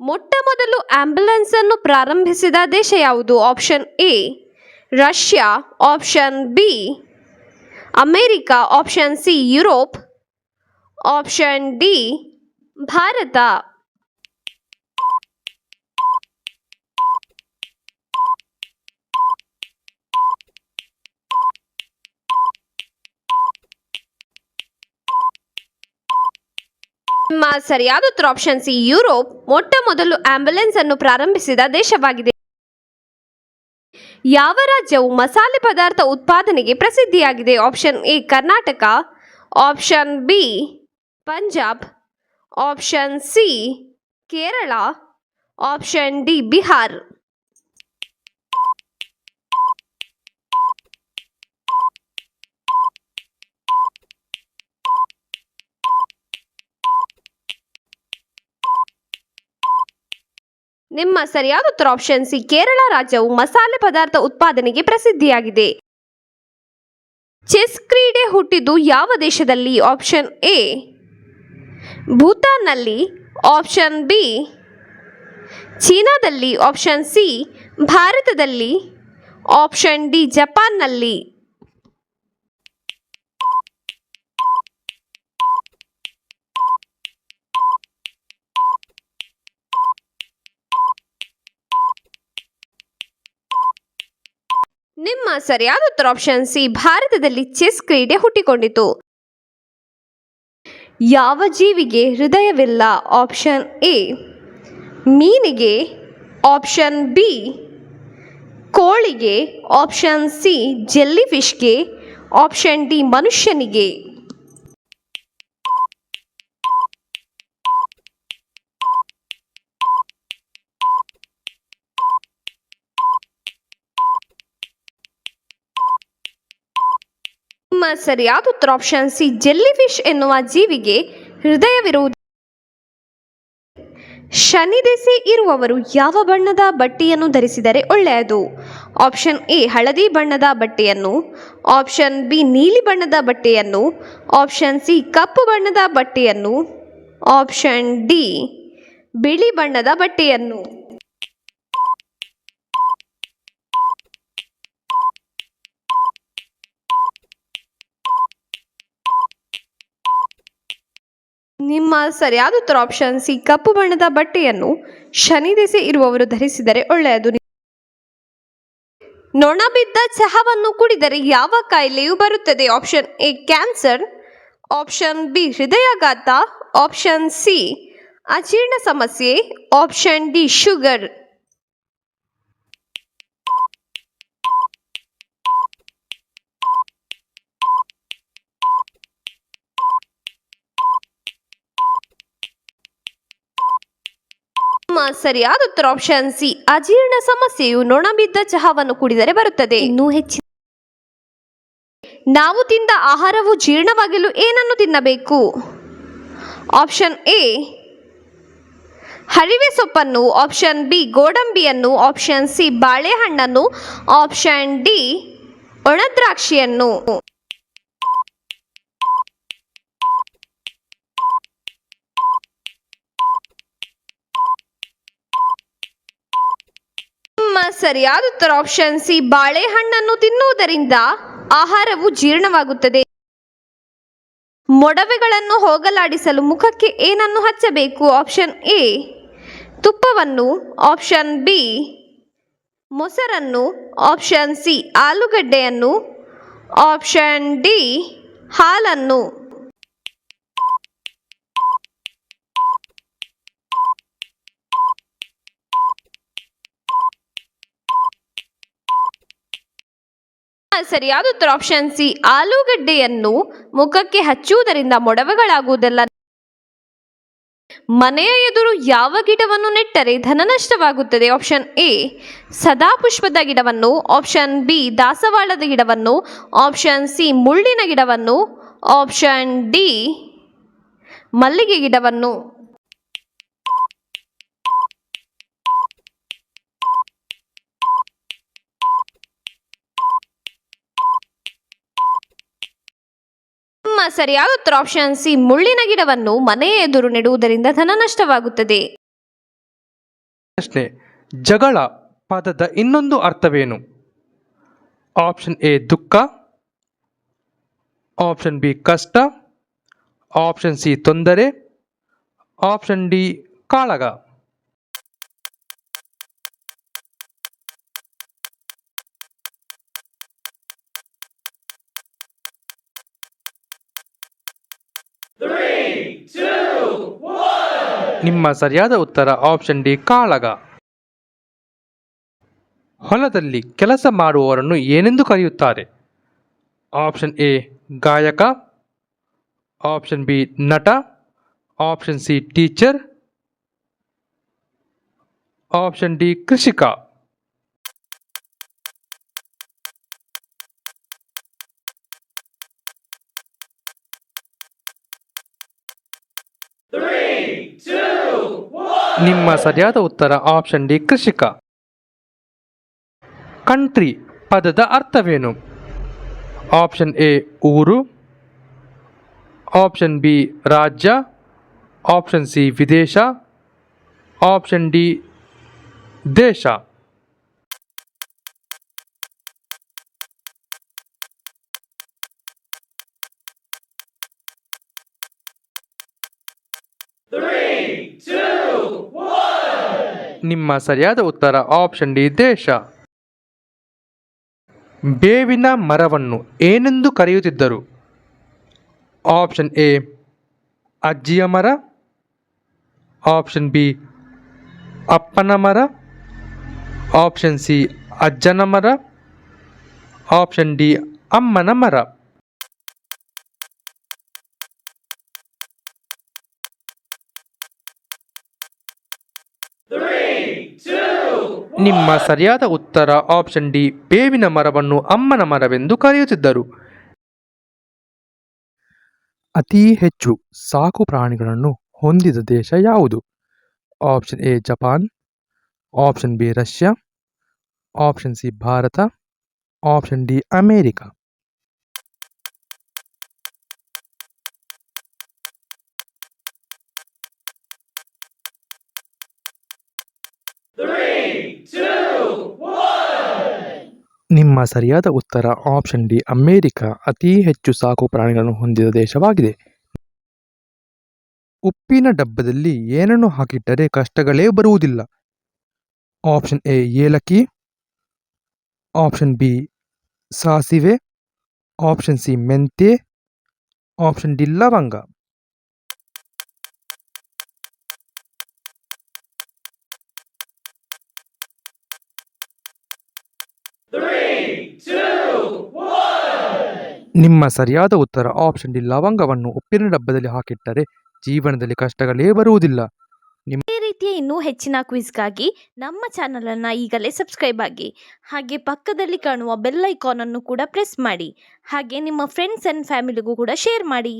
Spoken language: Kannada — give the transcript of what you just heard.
ಮೊಟ್ಟ ಮೊದಲು ಆಂಬ್ಯುಲೆನ್ಸ್ ಅನ್ನು ಪ್ರಾರಂಭಿಸಿದ ದೇಶ ಯಾವುದು? Option A, Russia. Option B, America. Option C, Europe. Option D, Bharat. ನಿಮ್ಮ ಸರಿಯಾದ ಉತ್ತರ ಆಪ್ಷನ್ ಸಿ ಯುರೋಪ್ ಮೊಟ್ಟ ಮೊದಲು ಆಂಬ್ಯುಲೆನ್ಸ್ ಅನ್ನು ಪ್ರಾರಂಭಿಸಿದ ದೇಶವಾಗಿದೆ. ಯಾವ ರಾಜ್ಯವು ಮಸಾಲೆ ಪದಾರ್ಥ ಉತ್ಪಾದನೆಗೆ ಪ್ರಸಿದ್ಧಿಯಾಗಿದೆ? Option A Karnataka. Option B Punjab. Option C Kerala. Option D Bihar. ನಿಮ್ಮ ಸರಿಯಾದ ಉತ್ತರ ಆಪ್ಷನ್ ಸಿ ಕೇರಳ ರಾಜ್ಯವು ಮಸಾಲೆ ಪದಾರ್ಥ ಉತ್ಪಾದನೆಗೆ ಪ್ರಸಿದ್ಧಿಯಾಗಿದೆ. ಚೆಸ್ ಕ್ರೀಡೆ ಹುಟ್ಟಿದ್ದು ಯಾವ ದೇಶದಲ್ಲಿ? ಆಪ್ಷನ್ ಎ, ಭೂತಾನ್ನಲ್ಲಿ. ಆಪ್ಷನ್ ಬಿ, ಚೀನಾದಲ್ಲಿ. ಆಪ್ಷನ್ ಸಿ, ಭಾರತದಲ್ಲಿ. ಆಪ್ಷನ್ ಡಿ, ಜಪಾನ್ನಲ್ಲಿ. ನಿಮ್ಮ ಸರಿಯಾದ ಉತ್ತರ ಆಪ್ಷನ್ ಸಿ ಭಾರತದಲ್ಲಿ ಚೆಸ್ ಕ್ರೀಡೆ ಹುಟ್ಟಿಕೊಂಡಿತು. ಯಾವ ಜೀವಿಗೆ ಹೃದಯವಿಲ್ಲ? ಆಪ್ಷನ್ ಎ ಮೀನಿಗೆ. ಆಪ್ಷನ್ ಬಿ ಕೋಳಿಗೆ. ಆಪ್ಷನ್ ಸಿ ಜೆಲ್ಲಿ ಫಿಶ್ಗೆ ಆಪ್ಷನ್ ಡಿ ಮನುಷ್ಯನಿಗೆ. ಸರಿಯಾದ ಉತ್ತರ ಆಪ್ಷನ್ ಸಿ ಜೆಲ್ಲಿ ಫಿಶ್ ಎನ್ನುವ ಜೀವಿಗೆ ಹೃದಯವಿರುವುದು. ಶನಿ ದೆಸೆ ಇರುವವರು ಯಾವ ಬಣ್ಣದ ಬಟ್ಟೆಯನ್ನು ಧರಿಸಿದರೆ ಒಳ್ಳೆಯದು? ಆಪ್ಷನ್ ಎ ಹಳದಿ ಬಣ್ಣದ ಬಟ್ಟೆಯನ್ನು. ಆಪ್ಷನ್ ಬಿ ನೀಲಿ ಬಣ್ಣದ ಬಟ್ಟೆಯನ್ನು. ಆಪ್ಷನ್ ಸಿ ಕಪ್ಪು ಬಣ್ಣದ ಬಟ್ಟೆಯನ್ನು. ಆಪ್ಷನ್ ಡಿ ಬಿಳಿ ಬಣ್ಣದ ಬಟ್ಟೆಯನ್ನು. ನಿಮ್ಮ ಸರಿಯಾದ ಉತ್ತರ ಆಪ್ಷನ್ ಸಿ ಕಪ್ಪು ಬಣ್ಣದ ಬಟ್ಟೆಯನ್ನು ಶನಿ ದೆಸೆ ಇರುವವರು ಧರಿಸಿದರೆ ಒಳ್ಳೆಯದು. ನೊಣ ಬಿದ್ದ ಚಹಾವನ್ನು ಕುಡಿದರೆ ಯಾವ ಕಾಯಿಲೆಯು ಬರುತ್ತದೆ. Option A cancer option B, ಹೃದಯಾಘಾತ. ಆಪ್ಷನ್ ಸಿ, ಅಜೀರ್ಣ ಸಮಸ್ಯೆ. ಆಪ್ಷನ್ ಡಿ ಶುಗರ್ ನಿಮ್ಮ ಸರಿಯಾದ ಉತ್ತರ ಆಪ್ಷನ್ ಸಿ ಅಜೀರ್ಣ ಸಮಸ್ಯೆಯು ನೊಣಬಿದ್ದ ಚಹಾವನ್ನು ಕುಡಿದರೆ ಬರುತ್ತದೆ. ಇನ್ನೂ ಹೆಚ್ಚಿನ ನಾವು ತಿಂದ ಆಹಾರವು ಜೀರ್ಣವಾಗಲು ಏನನ್ನು ತಿನ್ನಬೇಕು? ಆಪ್ಷನ್ ಎ ಹರಿವೆ ಸೊಪ್ಪನ್ನು. ಆಪ್ಷನ್ ಬಿ ಗೋಡಂಬಿಯನ್ನು. ಆಪ್ಷನ್ ಸಿ ಬಾಳೆಹಣ್ಣನ್ನು. ಆಪ್ಷನ್ ಡಿ ಒಣದ್ರಾಕ್ಷಿಯನ್ನು ನಿಮ್ಮ ಸರಿಯಾದ ಉತ್ತರ ಆಪ್ಷನ್ ಸಿ, ಬಾಳೆಹಣ್ಣನ್ನು ತಿನ್ನುವುದರಿಂದ ಆಹಾರವು ಜೀರ್ಣವಾಗುತ್ತದೆ. ಮೊಡವೆಗಳನ್ನು ಹೋಗಲಾಡಿಸಲು ಮುಖಕ್ಕೆ ಏನನ್ನು ಹಚ್ಚಬೇಕು? ಆಪ್ಷನ್ ಎ, ತುಪ್ಪವನ್ನು. ಆಪ್ಷನ್ ಬಿ, ಮೊಸರನ್ನು. ಆಪ್ಷನ್ ಸಿ, ಆಲೂಗಡ್ಡೆಯನ್ನು. ಆಪ್ಷನ್ ಡಿ, ಹಾಲನ್ನು. ಸರಿಯಾದ ಉತ್ತರ ಆಪ್ಷನ್ ಸಿ ಆಲೂಗಡ್ಡೆಯನ್ನು ಮುಖಕ್ಕೆ ಹಚ್ಚುವುದರಿಂದ ಮೊಡವೆಗಳಾಗುವುದಲ್ಲ. ಮನೆಯ ಎದುರು ಯಾವ ಗಿಡವನ್ನು ನೆಟ್ಟರೆ ಧನನಷ್ಟವಾಗುತ್ತದೆ ಆಪ್ಷನ್ ಎ ಸದಾಪುಷ್ಪದ ಗಿಡವನ್ನು. ಆಪ್ಷನ್ ಬಿ ದಾಸವಾಳದ ಗಿಡವನ್ನು. ಆಪ್ಷನ್ ಸಿ ಮುಳ್ಳಿನ ಗಿಡವನ್ನು. ಆಪ್ಷನ್ ಡಿ ಮಲ್ಲಿಗೆ ಗಿಡವನ್ನು ನಿಮ್ಮ ಸರಿಯಾದ ಉತ್ತರ ಆಪ್ಷನ್ ಸಿ ಮುಳ್ಳಿನ ಗಿಡವನ್ನು ಮನೆಯ ಎದುರು ನೆಡುವುದರಿಂದ ಧನ ನಷ್ಟವಾಗುತ್ತದೆ. ಪ್ರಶ್ನೆ, ಜಗಳ ಪದದ ಇನ್ನೊಂದು ಅರ್ಥವೇನು? ಆಪ್ಷನ್ ಎ ದುಃಖ. ಆಪ್ಷನ್ ಬಿ ಕಷ್ಟ. ಆಪ್ಷನ್ ಸಿ ತೊಂದರೆ. ಆಪ್ಷನ್ ಡಿ ಕಾಳಗ. ನಿಮ್ಮ ಸರಿಯಾದ ಉತ್ತರ ಆಪ್ಷನ್ ಡಿ, ಕಾಳಗ. ಹೊಲದಲ್ಲಿ ಕೆಲಸ ಮಾಡುವವರನ್ನು ಏನೆಂದು ಕರೆಯುತ್ತಾರೆ? ಆಪ್ಷನ್ ಎ ಗಾಯಕ. ಆಪ್ಷನ್ ಬಿ ನಟ. Option C teacher option D ಕೃಷಿಕ. ನಿಮ್ಮ ಸರಿಯಾದ ಉತ್ತರ ಆಪ್ಷನ್ ಡಿ ಕೃಷಿಕ. ಕಂಟ್ರಿ ಪದದ ಅರ್ಥವೇನು? ಆಪ್ಷನ್ ಎ ಊರು. ಆಪ್ಷನ್ ಬಿ ರಾಜ್ಯ. ಆಪ್ಷನ್ ಸಿ ವಿದೇಶ. ಆಪ್ಷನ್ ಡಿ ದೇಶ. ನಿಮ್ಮ ಸರಿಯಾದ ಉತ್ತರ ಆಪ್ಷನ್ ಡಿ, ದೇಶ. ಬೇವಿನ ಮರವನ್ನು ಏನೆಂದು ಕರೆಯುತ್ತಿದ್ದರು? ಆಪ್ಷನ್ ಎ, ಅಜ್ಜಿಯ ಮರ. ಆಪ್ಷನ್ ಬಿ, ಅಪ್ಪನ ಮರ. ಆಪ್ಷನ್ ಸಿ, ಅಜ್ಜನ ಮರ. ಆಪ್ಷನ್ ಡಿ, ಅಮ್ಮನ ಮರ. ನಿಮ್ಮ ಸರಿಯಾದ ಉತ್ತರ ಆಪ್ಷನ್ ಡಿ ಬೇವಿನ ಮರವನ್ನು ಅಮ್ಮನ ಮರವೆಂದು ಕರೆಯುತ್ತಿದ್ದರು. ಅತಿ ಹೆಚ್ಚು ಸಾಕು ಪ್ರಾಣಿಗಳನ್ನು ಹೊಂದಿದ ದೇಶ ಯಾವುದು? Option A Japan option B Russia option C Bharat. Option D America. ನಿಮ್ಮ ಸರಿಯಾದ ಉತ್ತರ ಆಪ್ಷನ್ ಡಿ ಅಮೇರಿಕ. ಅತಿ ಹೆಚ್ಚು ಸಾಕು ಪ್ರಾಣಿಗಳನ್ನು ಹೊಂದಿದ ದೇಶವಾಗಿದೆ. ಉಪ್ಪಿನ ಡಬ್ಬದಲ್ಲಿ ಏನನ್ನು ಹಾಕಿಟ್ಟರೆ ಕಷ್ಟಗಳೇ ಬರುವುದಿಲ್ಲ? ಆಪ್ಷನ್ ಎ ಏಲಕ್ಕಿ. ಆಪ್ಷನ್ ಬಿ ಸಾಸಿವೆ. ಆಪ್ಷನ್ ಸಿ ಮೆಂತೆ ಆಪ್ಷನ್ ಡಿ ಲವಂಗ. ನಿಮ್ಮ ಸರಿಯಾದ ಉತ್ತರ ಆಪ್ಷನ್ ಡಿ ಲವಂಗವನ್ನು ಉಪ್ಪಿನ ಡಬ್ಬದಲ್ಲಿ ಹಾಕಿಟ್ಟರೆ ಜೀವನದಲ್ಲಿ ಕಷ್ಟಗಳೇ ಬರುವುದಿಲ್ಲ. ಇದೇ ರೀತಿಯ ಇನ್ನೂ ಹೆಚ್ಚಿನ ಕ್ವಿಜ್ಗಾಗಿ ನಮ್ಮ ಚಾನಲನ್ನು ಈಗಲೇ ಸಬ್ಸ್ಕ್ರೈಬ್ ಆಗಿ, ಹಾಗೆ ಪಕ್ಕದಲ್ಲಿ ಕಾಣುವ ಬೆಲ್ ಐಕಾನನ್ನು ಕೂಡ ಪ್ರೆಸ್ ಮಾಡಿ, ಹಾಗೆ ನಿಮ್ಮ ಫ್ರೆಂಡ್ಸ್ ಆ್ಯಂಡ್ ಫ್ಯಾಮಿಲಿಗೂ ಕೂಡ ಶೇರ್ ಮಾಡಿ.